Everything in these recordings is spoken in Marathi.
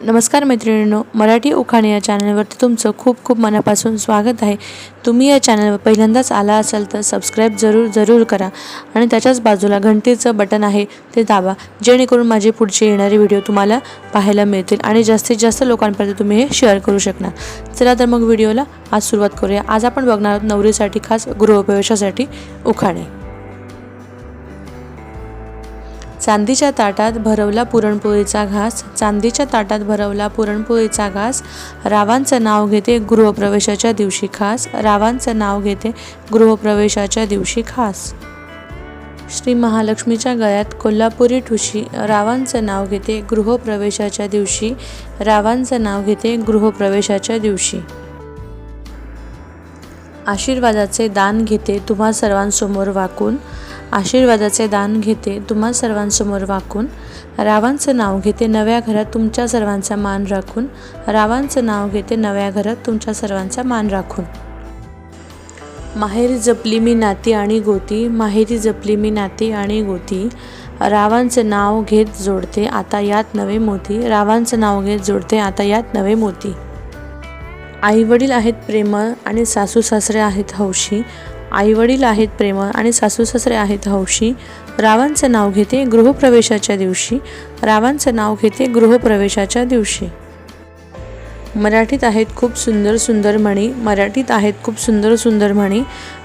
नमस्कार मैत्रिणींनो मराठी उखाणे या चॅनलवरती तुमचं खूप खूप मनापासून स्वागत आहे. तुम्ही या चॅनलवर पहिल्यांदाच आला असाल तर सबस्क्राईब जरूर जरूर करा आणि त्याच्याच बाजूला घंटेचं बटन आहे ते दाबा जेणेकरून माझे पुढचे येणारे व्हिडिओ तुम्हाला पाहायला मिळतील आणि जास्तीत जास्त लोकांपर्यंत तुम्ही हे शेअर करू शकणार. चला तर मग व्हिडिओला आज सुरुवात करूया. आज आपण बघणार आहोत नवरीसाठी खास गृहप्रवेशासाठी उखाणे. चांदीच्या ताटात भरवला पुरणपोळीचा घास चांदीच्या ताटात भरवला पुरणपोळीचा घास रावांचं नाव घेते गृहप्रवेशाच्या दिवशी खास रावांचं नाव घेते गृहप्रवेशाच्या दिवशी खास. श्री महालक्ष्मीच्या गळ्यात कोल्हापुरी ठुशी रावांचं नाव घेते गृहप्रवेशाच्या दिवशी रावांचं नाव घेते गृहप्रवेशाच्या दिवशी. आशीर्वादाचे दान घेते तुम्हा सर्वांसमोर वाकून. आशीर्वादाचे दान घेते तुम्हा सर्वांसमोर वाकून. रावांचं नाव घेते नव्या घरात तुमच्या सर्वांचा मान राखून. रावांचं नाव घेते नव्या घरात तुमच्या सर्वांचा मान राखून. माहेरी जपली मी नाती आणि गोती माहेरी जपली मी नाती आणि गोती. रावांचं नाव घेत जोडते आता यात नवे मोती. रावांचं नाव घेत जोडते आता यात नवे मोती. आईवडील आहेत प्रेमळ आणि सासू सासरे आहेत हौशी. आईवडील आहेत प्रेमळ आणि सासू सासरे आहेत हौशी. रावांचं नाव घेते गृहप्रवेशाच्या दिवशी. रावांचं नाव घेते गृहप्रवेशाच्या दिवशी. मराठीत आहेत खूप सुंदर सुंदर म्हणी. मराठीत आहेत खूप सुंदर सुंदर म्हणी.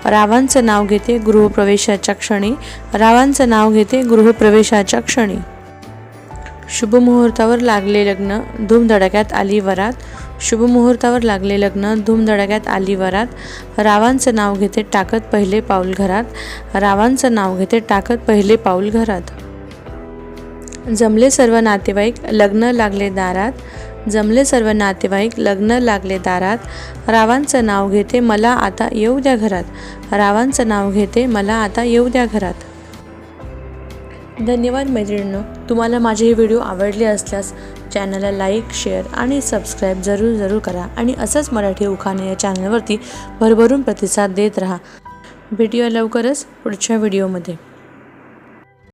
रावांचं नाव घेते गृहप्रवेशाच्या क्षणी. रावांचं नाव घेते गृहप्रवेशाच्या क्षणी. शुभमुहूर्तावर लागले लग्न धूमधडाक्यात आली वरात. शुभमुहूर्तावर लागले लग्न धूमधडाक्यात आली वरात. रावांचं नाव घेते टाकत पहिले पाऊल घरात. रावांचं नाव घेते टाकत पहिले पाऊल घरात. जमले सर्व नातेवाईक लग्न लागले दारात. जमले सर्व नातेवाईक लग्न लागले दारात. रावांचं नाव घेते मला आता येऊ द्या घरात. रावांचं नाव घेते मला आता येऊ द्या घरात. धन्यवाद मैत्रिणींनो. तुम्हाला माझे हे व्हिडिओ आवडले असल्यास चॅनलला लाईक शेअर आणि सबस्क्राईब जरूर जरूर करा आणि असंच मराठी उखाणे या चॅनलवरती भरभरून प्रतिसाद देत राहा. भेटूया लवकरच पुढच्या व्हिडिओमध्ये.